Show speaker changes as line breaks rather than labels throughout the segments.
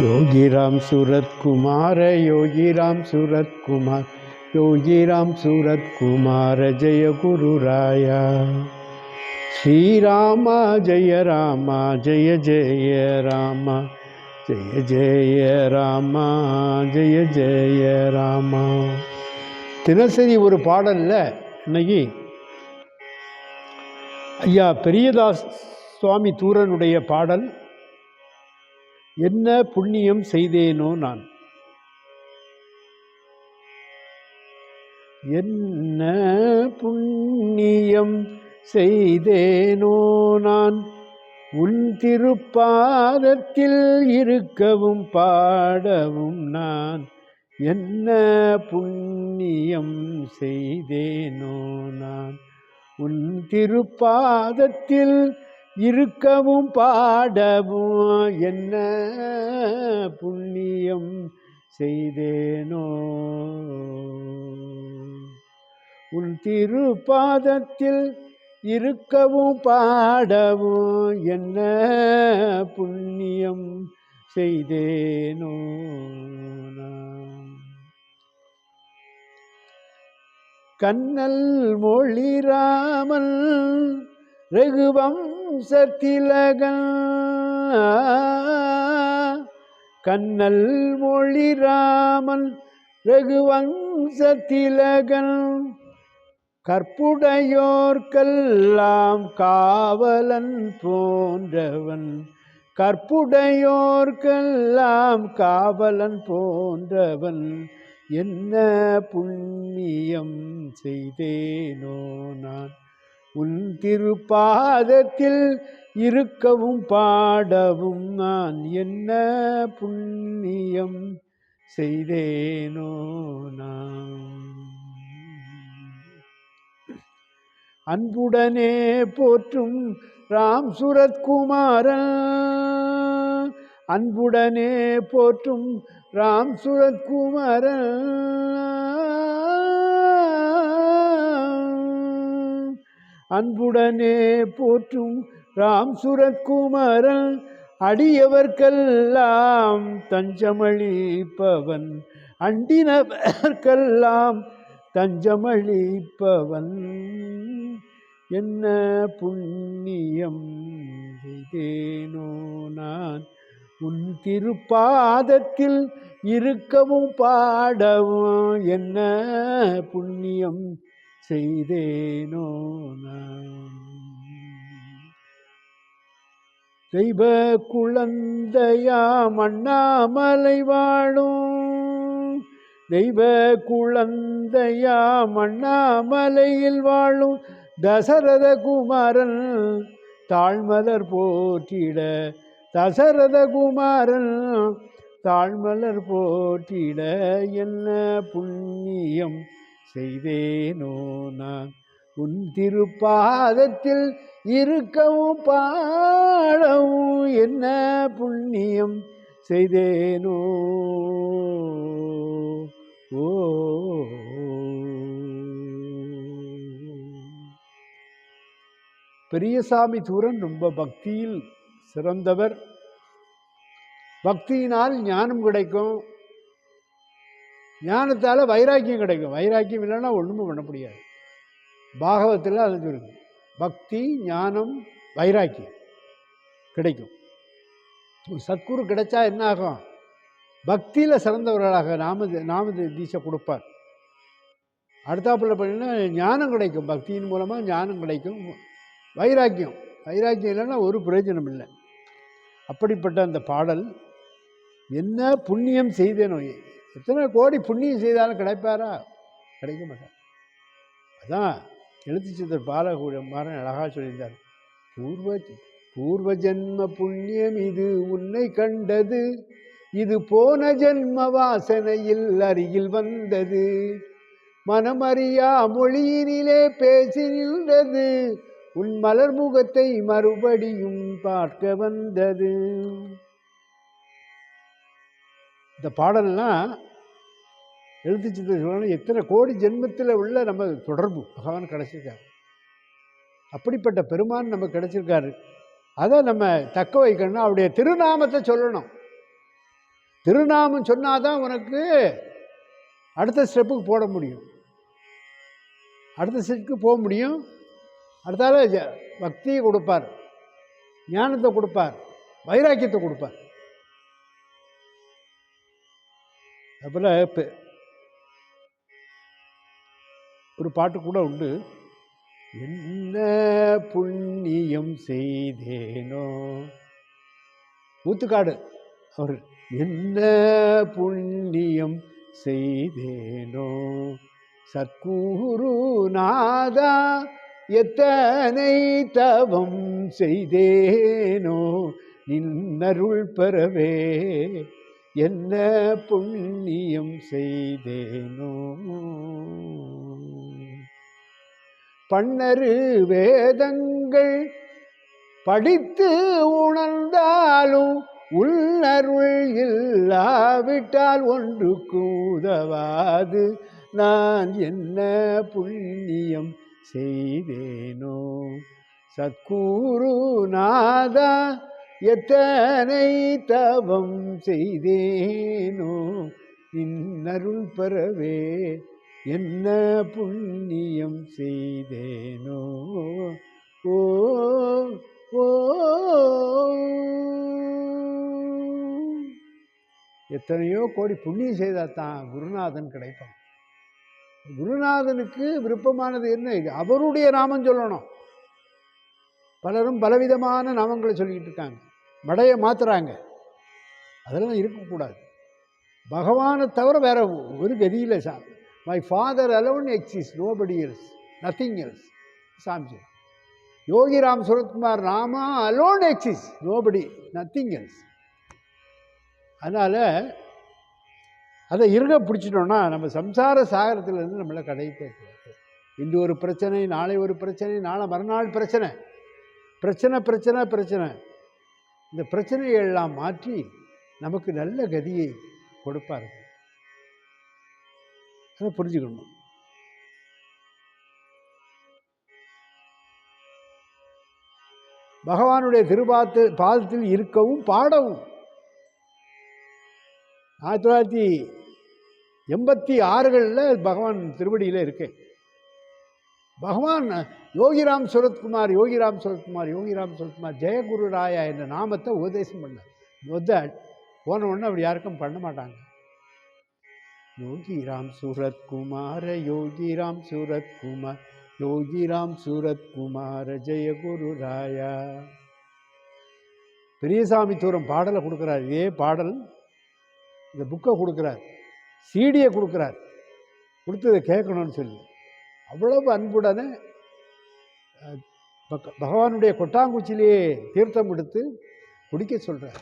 யோகிராம் சூரத்குமார யோகிராம் சூரத்குமார் யோகிராம் சூரத்குமார ஜெய குருராயா ஸ்ரீராமா ஜெய ராமா ஜெய ஜெய ராமா ஜெய ஜெய ராமா ஜெய ஜெய ராமா. தினசரி ஒரு பாடலில் இன்னைக்கு ஐயா பெரியதாஸ் சுவாமி தூரனுடைய பாடல் என்ன புண்ணியம் செய்தேனோ நான்? என்ன புண்ணியம் செய்தேனோ நான்? உன் திருப்பாதத்தில் இருக்கவும் பாடவும் நான். என்ன புண்ணியம் செய்தேனோ நான்? உன் திருப்பாதத்தில் இருக்கவும் பாடவும் என்ன புண்ணியம் செய்தேனோ? உன் திருப்பாதத்தில் இருக்கவும் பாடவும் என்ன புண்ணியம் செய்தேனோ? கண்ணல் மொழிராமல் ரகுவம்சத்திலகன் கண்ணல் மொழிராமன் ரகுவம்சத்திலகன் கற்புடையோர்க்கெல்லாம் காவலன் போன்றவன் கற்புடையோர்க்கெல்லாம் காவலன் போன்றவன் என்ன புண்ணியம் செய்தேனோ நான்? உன் திருப்பாதத்தில் இருக்கவும் பாடவும் நான் என்ன புண்ணியம் செய்தேனோ நான் அன்புடனே போற்றும் ராம் சுரத்குமாரன். அன்புடனே போற்றும் ராம் சுரத்குமாரன். அன்புடனே போற்றும் ராம் சுரத்குமாரன் அடியவர்க்கெல்லாம் தஞ்சமளிப்பவன் அண்டினவர்க்கெல்லாம் தஞ்சமளிப்பவன். என்ன புண்ணியம் செய்தேனோ நான் உன் திருப்பாதத்தில் இருக்கவும் பாடவும் என்ன புண்ணியம் செய்தேனோ நான்? தெய்வ குழந்தையாம் அண்ணாமலை வாழும். தெய்வ குழந்தையாம் அண்ணாமலையில் வாழும். தசரத குமாரன் தாழ்மலர் போற்றிட. தசரத குமாரன் தாழ்மலர் போற்றிட. என்ன புண்ணியம் செய்தேனோ நான். உன் திருப்பாதத்தில் இருக்கவும் பாடவும் என்ன புண்ணியம் செய்தேனோ. ஓ. பெரியசாமி தூரன் ரொம்ப பக்தியில் சிறந்தவர். பக்தியினால் ஞானம் கிடைக்கும். ஞானத்தால் வைராக்கியம் கிடைக்கும். வைராக்கியம் இல்லைன்னா ஒன்றுமே பண்ண முடியாது. பாகவத்தில் அது சொல்லுங்க பக்தி ஞானம் வைராக்கியம் கிடைக்கும். சத்குரு கிடைச்சா என்ன ஆகும்? பக்தியில் சிறந்தவர்களாக நாம நாம தீசை கொடுப்பார். அடுத்தாப்புல பார்த்தீங்கன்னா ஞானம் கிடைக்கும். பக்தியின் மூலமாக ஞானம் கிடைக்கும். வைராக்கியம். வைராக்கியம் இல்லைன்னா ஒரு பிரயோஜனம் இல்லை. அப்படிப்பட்ட அந்த பாடல் என்ன புண்ணியம் செய்தேனோ எத்தனை கோடி புண்ணியம் செய்தாலும் கிடைப்பாரா? கிடைக்க மாட்டார். அதான் எழுத்துச்சித்தர் பாலகுமாரன் அழகாக சொல்லியிருந்தார். பூர்வ பூர்வ ஜென்ம புண்ணியம் இது உன்னை கண்டது. இது போன ஜென்ம வாசனையில் அருகில் வந்தது. மனமறியா மொழியினிலே பேசி நின்றது. உன் மலர் முகத்தை மறுபடியும் பார்க்க வந்தது. இந்த பாடல்லாம் எழுத்து சித்திரம் எத்தனை கோடி ஜென்மத்தில் உள்ள நம்ம தொடர்பு. பகவான் கிடச்சிருக்காரு. அப்படிப்பட்ட பெருமான் நமக்கு கிடச்சிருக்காரு. அதை நம்ம தக்க வைக்கணும்னா அவருடைய திருநாமத்தை சொல்லணும். திருநாமம் சொன்னால் தான் உனக்கு அடுத்த ஸ்டெப்புக்கு போட முடியும். அடுத்த ஸ்டெப்புக்கு போக முடியும். அடுத்தால பக்தியை கொடுப்பார். ஞானத்தை கொடுப்பார். வைராக்கியத்தை கொடுப்பார். அதுபோல் இப்போ ஒரு பாட்டு கூட உண்டு. என்ன புண்ணியம் செய்தேனோ ஊத்துக்காடு அவர். என்ன புண்ணியம் செய்தேனோ சத்குரு நாதா எத்தனை தவம் செய்தேனோ? நின்னருள் பெறவே என்ன புண்ணியம் செய்தேனோ? பன்னரு வேதங்கள் படித்து உணர்ந்தாலும் உள்ளருள் இல்லாவிட்டால் ஒன்று கூதவாது. நான் என்ன புண்ணியம் செய்தேனோ? சத்குரு நாதா எத்தனை தவம் செய்தேனோ இன்னருள் பெறவே என்ன புண்ணியம் செய்தேனோ. ஓ ஓ. எத்தனையோ கோடி புண்ணியம் செய்தால் தான் குருநாதன் கிடைப்பான். குருநாதனுக்கு விருப்பமானது என்ன? இது அவருடைய நாமம் சொல்லணும். பலரும் பலவிதமான நாமங்களை சொல்லிக்கிட்டு இருக்காங்க. மடையை மாற்றுறாங்க அதெல்லாம் இருக்கக்கூடாது. பகவானை தவிர வேற ஒரு கதியில் சா my father alone exists nobody else nothing else Yogi Ram Suratkumar Rama alone exists nobody nothing else அதனால் அதை இருக பிடிச்சிட்டோன்னா நம்ம சம்சார சாகரத்துலேருந்து நம்மளை கடை இன்று ஒரு பிரச்சனை நாளை ஒரு பிரச்சனை நாளை மறுநாள் பிரச்சனை. பிரச்சனை பிரச்சனை பிரச்சனை. இந்த பிரச்சனையை எல்லாம் மாற்றி நமக்கு நல்ல கதியை கொடுப்பார். அதை புரிஞ்சுக்கணும். பகவானுடைய திருபாத்து பாதத்தில் இருக்கவும் பாடவும். ஆயிரத்தி தொள்ளாயிரத்தி எண்பத்தி ஆறுகளில் பகவான் திருவடியில் இருக்கேன். பகவான் யோகிராம் சுரத்குமார் யோகிராம் சுரத்குமார் யோகிராம் சுரத்குமார் ஜெயகுரு ராயா என்ற நாமத்தை உபதேசம் பண்ணார். மொத்த போன உடனே அப்படி யாருக்கும் பண்ண மாட்டாங்க. யோகிராம் சுரத்குமார யோகிராம் சுரத்குமார் யோகிராம் சூரத்குமார ஜெயகுரு ராயா பெரியசாமி தூரம் பாடலை கொடுக்குறார். இதே பாடல் இந்த புக்கை கொடுக்குறார். சீடியை கொடுக்குறார். கொடுத்து இதை கேட்கணும்னு சொல்லி. அவ்வளவு அன்புடனே பகவானுடைய கொட்டாங்குச்சிலேயே தீர்த்தம் எடுத்து குடிக்க சொல்கிறார்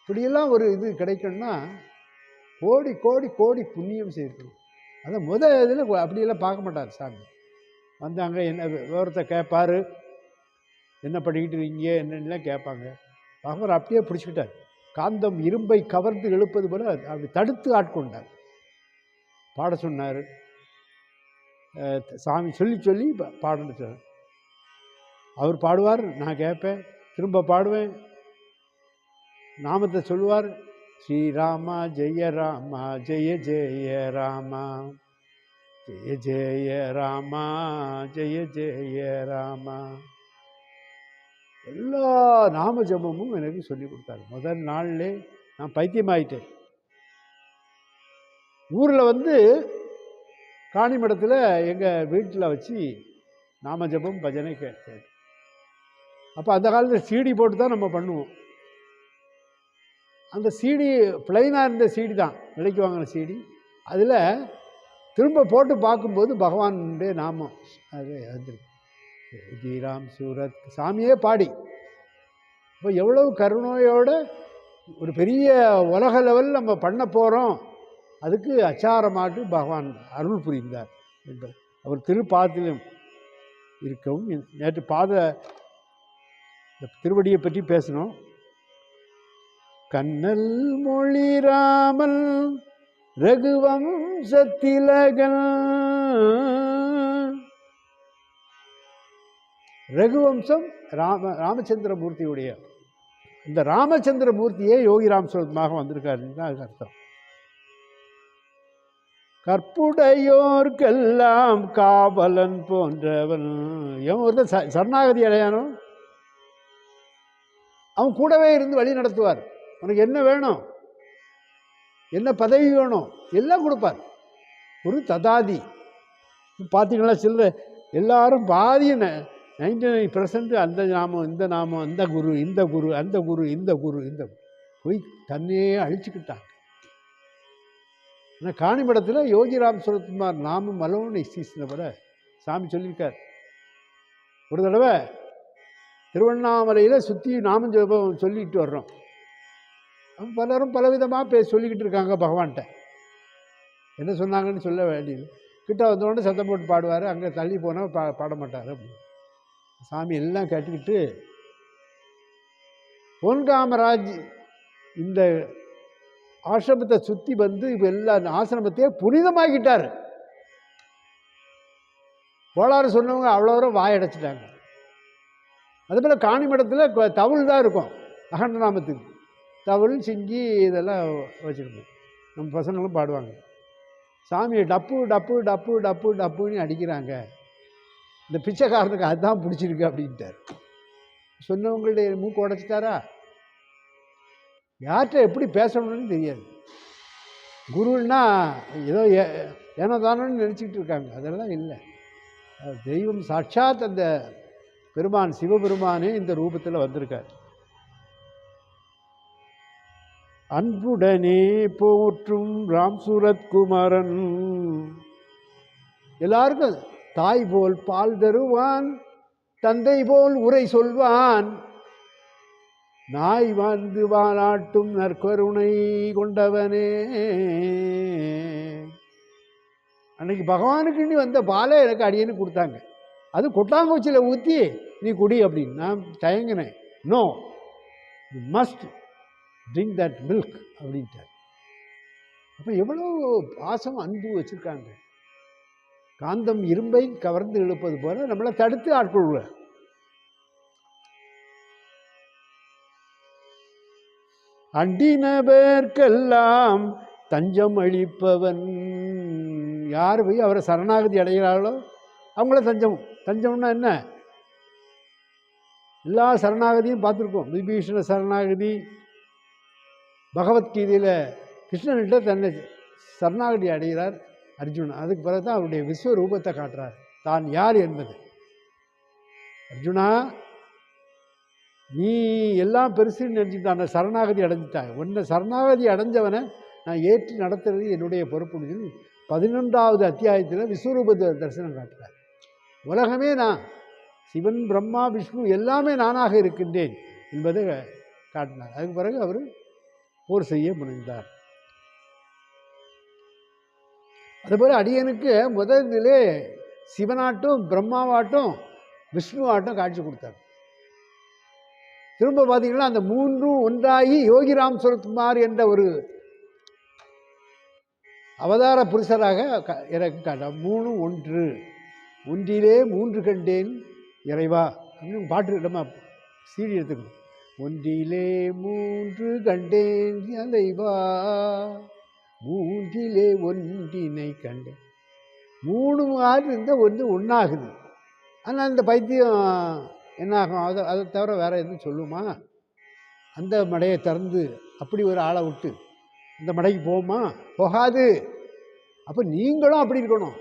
இப்படியெல்லாம் ஒரு இது கிடைக்கணும்னா கோடி கோடி கோடி புண்ணியம் செய்யணும் அதான் முத இதில் அப்படியெல்லாம் பார்க்க மாட்டார் சாமி. வந்தாங்க என்ன விவரத்தை கேட்பாரு என்ன பண்ணிக்கிட்டு இருக்கீங்க? என்னென்னலாம் கேட்பாங்க? பகவான் அப்படியே பிடிச்சிக்கிட்டார். காந்தம் இரும்பை கவர்ந்து இழுப்பது போல அப்படி தடுத்து ஆட்கொண்டார். பாட சொன்னார். சாமி சொல்லி சொல்லி பா- பாடன்னு அவர் பாடுவார் நான் கேட்பேன் திரும்ப பாடுவேன். நாமத்தை சொல்லுவார் ஸ்ரீராமா ஜெய ராமா ஜெய ஜெய ராமா ஜெய ஜெய ராமா ஜெய ஜெய ராமா. எல்லா நாம ஜபமும் எனக்கு சொல்லி கொடுத்தாரு. முதல் நாள்லே நான் பைத்தியமாயிட்டேன். ஊரில் வந்து காணிமடத்தில் எங்கள் வீட்டில் வச்சு நாம ஜபம் பஜனை கேட்டேன் அப்போ அந்த காலத்தில் சீடி போட்டு தான் நம்ம பண்ணுவோம். அந்த சீடி பிளைனாக இருந்த சீடி தான். விலைக்கு வாங்கின சீடி அதில் திரும்ப போட்டு பார்க்கும்போது பகவானுடைய நாமம். அது வந்துருக்கு ஜீராம் சூரத் சாமியே பாடி. இப்போ எவ்வளவு கருணையோட ஒரு பெரிய உலக லெவல் நம்ம பண்ண போகிறோம் அதுக்கு அச்சாரமாட்டு பகவான் அருள் புரிந்தார் என்பது. அவர் திருப்பாதத்திலும் இருக்கவும் நேற்று பாத திருவடியை பற்றி பேசணும் கண்ணல் மொழி ராமன் ரகுவம்சத்திலகன். ரகுவம்சம் ராம ராமச்சந்திரமூர்த்தியுடைய இந்த ராமச்சந்திர மூர்த்தியே யோகிராம் சுரத்மாக வந்திருக்காருன்னு தான் அதுக்கு அர்த்தம். கற்புடையோர்க்கெல்லாம் காவலன் போன்றவன். எவன் ஒருத்தன் ச சரணாகதி அடையானோ? அவன் கூடவே இருந்து வழி நடத்துவார். உனக்கு என்ன வேணும்? என்ன பதவி வேணும்? எல்லாம் கொடுப்பார். ஒரு ததாதி. பார்த்தீங்களா சில்லற எல்லாரும் பாதி நைன்டி நைன் பர்சன்ட் அந்த நாமம் இந்த நாமம் அந்த குரு இந்த குரு அந்த குரு இந்த குரு இந்த போய் தன்னையே அழிச்சுக்கிட்டான். ஆனால் காணிமடத்தில் யோகிராம் சுரத்குமார் நாமம் அலோன் எக்ஸிஸ்னபட சாமி சொல்லியிருக்கார். ஒரு தடவை திருவண்ணாமலையில் சுற்றி நாமம் ஜபம் சொல்லிட்டு வர்றோம். பலரும் பலவிதமாக பே சொல்லிக்கிட்டு இருக்காங்க பகவான்கிட்ட. என்ன சொன்னாங்கன்னு சொல்ல வேண்டியது. கிட்ட வந்தோடனே சத்தம் போட்டு பாடுவார். அங்கே தள்ளி போனால் பா பாட மாட்டார் அப்படின்னு. சாமி எல்லாம் கேட்டுக்கிட்டு பொன் காமராஜ் இந்த ஆசிரமத்தை சுற்றி வந்து இப்போ எல்லா ஆசிரமத்தையே புனிதமாக்கிட்டார். கோளாறு சொன்னவங்க அவ்வளோ தூரம் வாயடைச்சிட்டாங்க அதுபோல் காணிமடத்தில் தவுள் தான் இருக்கும் அகண்ட நாமத்துக்கு. தவுள் சிங்கி இதெல்லாம் வச்சுருப்போம். நம்ம பசங்களும் பாடுவாங்க. சாமியை டப்பு டப்பு டப்பு டப்பு டப்புன்னு அடிக்கிறாங்க. இந்த பிச்சைக்காரனுக்கு அதுதான் பிடிச்சிருக்கு அப்படின்ட்டார். சொன்னவங்களுடைய மூக்கு உடச்சிட்டாரா? யார்கிட்ட எப்படி பேசணும்னு தெரியாது. குருன்னா ஏதோ ஏ- ஏனோ தானோன்னு நினச்சிக்கிட்டு இருக்காங்க. அதெல்லாம் இல்லை. தெய்வம் சாட்சாத் அந்த பெருமான் சிவபெருமானே இந்த ரூபத்தில் வந்திருக்கார். அன்புடனே போற்றும் ராம் சூரத்குமரன் எல்லாருக்கும் தாய் போல் பால் தருவான் தந்தை போல் உரை சொல்வான். நாய் வாழ்ந்து வாழாட்டும் நற்கருணை கொண்டவனே. அன்னைக்கு பகவானுக்குன்னு வந்த பாலை எனக்கு அடியேன்னு கொடுத்தாங்க. அது கொட்டாங்குச்சியில் ஊற்றி நீ குடி அப்படின்னு. நான் தயங்கினேன். No you must drink that milk அப்படின்ட்டார். அப்போ எவ்வளோ பாசம் அன்பு வச்சுருக்காங்க. காந்தம் இரும்பை கவர்ந்து இழுப்பது போல் நம்மளை தடுத்து ஆட்கொள்வார். அண்டினபேர்க்கெல்லாம் தஞ்சம் அளிப்பவன். யார் போய் அவரை சரணாகதி அடைகிறார்களோ அவங்கள தஞ்சம். தஞ்சம்னா என்ன? எல்லா சரணாகதியும் பார்த்துருக்கோம். விபீஷண சரணாகதி பகவத்கீதையில் கிருஷ்ணன்கிட்ட தன்னை சரணாகதி அடைகிறார் அர்ஜுனன் அதுக்கு பிறகு தான் அவருடைய விஸ்வரூபத்தை காட்டுறார். தான் யார் என்பது? அர்ஜுனா நீ எல்லாம் பெருசுன்னு நினச்சிட்டான் சரணாகதி அடைஞ்சிட்டாங்க உன்னை சரணாகதி அடைஞ்சவனை நான் ஏற்றி நடத்துறது என்னுடைய பொறுப்புன்னு சொல்லி பதினொன்றாவது அத்தியாயத்தில் விஸ்வரூப தரிசனம் காட்டுறார். உலகமே நான் சிவன் பிரம்மா விஷ்ணு எல்லாமே நானாக இருக்கின்றேன் என்பதை காட்டினார். அதுக்கு பிறகு அவர் போர் செய்ய முனைந்தார். அதுபோல் அடியனுக்கு முதலிலே சிவனாட்டும் பிரம்மாவாட்டும் விஷ்ணுவாட்டும் காட்சி கொடுத்தார். திரும்ப பார்த்தீங்கன்னா அந்த மூன்றும் ஒன்றாகி யோகிராம் சுரத்குமார் என்ற ஒரு அவதார புருஷராக எனக்கு காட்ட மூணும் ஒன்று. ஒன்றிலே மூன்று கண்டேன் இறைவா. அப்படின்னு பாட்டு நம்ம சீடி எடுத்துக்கணும். ஒன்றிலே மூன்று கண்டேன் இறைவா. மூன்றிலே ஒன்றினை கண்டேன். மூணு மாதிரி இருந்தால் ஒன்று ஒன்றாகுது ஆனால் இந்த பைத்தியம் என்னாகும் அதை அதை தவிர வேறு எதுவும் சொல்லுமா? அந்த மடையை திறந்து அப்படி ஒரு ஆளை விட்டு இந்த மடைக்கு போமா போகாது. அப்போ நீங்களும் அப்படி இருக்கணும்.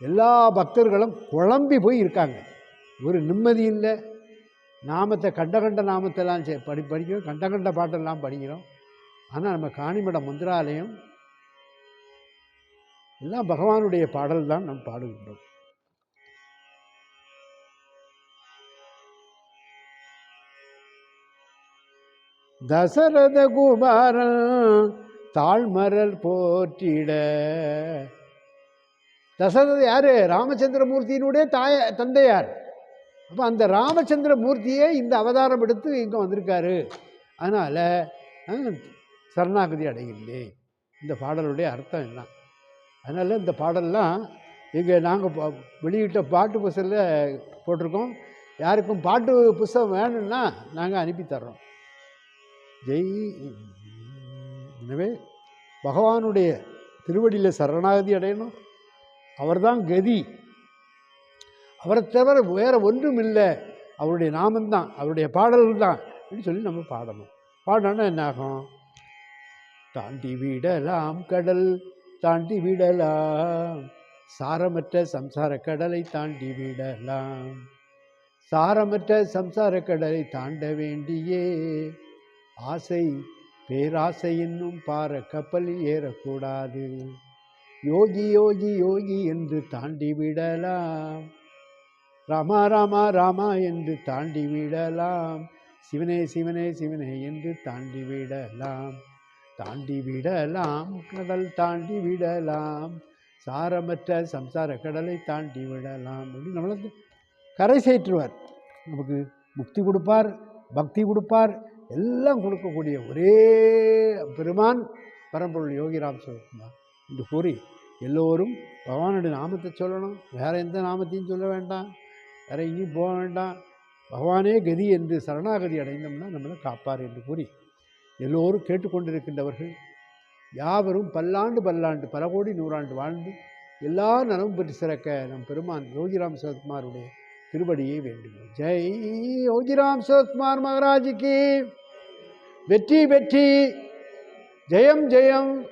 எல்லா பக்தர்களும் குழம்பி போய் இருக்காங்க. ஒரு நிம்மதி இல்லை. நாமத்தை கண்ட கண்ட நாமத்தெல்லாம் செ- படி படிக்கிறோம். கண்ட கண்ட பாட்டெல்லாம் படிக்கிறோம். ஆனால் நம்ம காணிமட மந்திராலயம் எல்லாம் பகவானுடைய பாடல் தான் நாம் பாடுகின்றோம். தசரத குமாரன் தாழ்மரல் போற்றிட. தசரத யாரு? ராமச்சந்திரமூர்த்தியினுடைய தாய தந்தையார். அப்போ அந்த ராமச்சந்திரமூர்த்தியே இந்த அவதாரம் எடுத்து இங்கே வந்திருக்காரு. அதனால் சரணாகதி அடைகின்றேன் இந்த பாடலுடைய அர்த்தம் என்ன? அதனால் இந்த பாடல்லாம் இங்கே நாங்கள் வெளியிட்ட பாட்டு புஸ்தகில் போட்டிருக்கோம். யாருக்கும் பாட்டு புஸ்தகம் வேணும்னா நாங்கள் அனுப்பி தர்றோம். ஜெய். எனவே பகவானுடைய திருவடியில் சரணாகதி அடையணும். அவர்தான் கதி. அவரை தவிர வேறு ஒன்றும் இல்லை அவருடைய நாமந்தான் அவருடைய பாடல்கள் தான் அப்படின்னு சொல்லி நம்ம பாடணும். பாடணும்னா என்ன ஆகும் தாண்டி விடலாம் கடல் தாண்டி விடலாம். சாரமற்ற சம்சார கடலை தாண்டி விடலாம். சாரமற்ற சம்சார கடலை தாண்ட வேண்டியே. ஆசை பேராசை என்னும் பார கப்பலில் ஏறக்கூடாது. யோகி யோகி யோகி என்று தாண்டி விடலாம் ராமா ராமா ராமா என்று தாண்டி விடலாம் சிவனே சிவனே சிவனே என்று தாண்டி விடலாம் தாண்டி விடலாம் கடல் தாண்டி விடலாம் சாரமற்ற சம்சார கடலை தாண்டி விடலாம் அப்படின்னு நம்மளுக்கு கரை சேற்றுவார். நமக்கு முக்தி கொடுப்பார் பக்தி கொடுப்பார் எல்லாம் கொடுக்கக்கூடிய ஒரே பெருமான் பரம்பொருள் யோகிராம் சிவகுமார் என்று கூறி எல்லோரும் பகவானுடைய நாமத்தை சொல்லணும். வேறு எந்த நாமத்தையும் சொல்ல வேண்டாம். வேற எங்கேயும் போக வேண்டாம். பகவானே கதி என்று சரணாகதி அடைந்தோம்னா நம்மளை காப்பார் என்று கூறி எல்லோரும் கேட்டுக்கொண்டிருக்கின்றவர்கள் யாவரும் பல்லாண்டு பல்லாண்டு பல கோடி நூறாண்டு வாழ்ந்து எல்லா நலமும் பெற்று சிறக்க நம் பெருமான் யோகிராம் சரத்குமாருடைய திருவடியை வேண்டுகிறோம் ஜெய் ஓகிராம் சிவகுமார் மகாராஜுக்கு. வெற்றி வெற்றி. ஜெயம் ஜெயம்.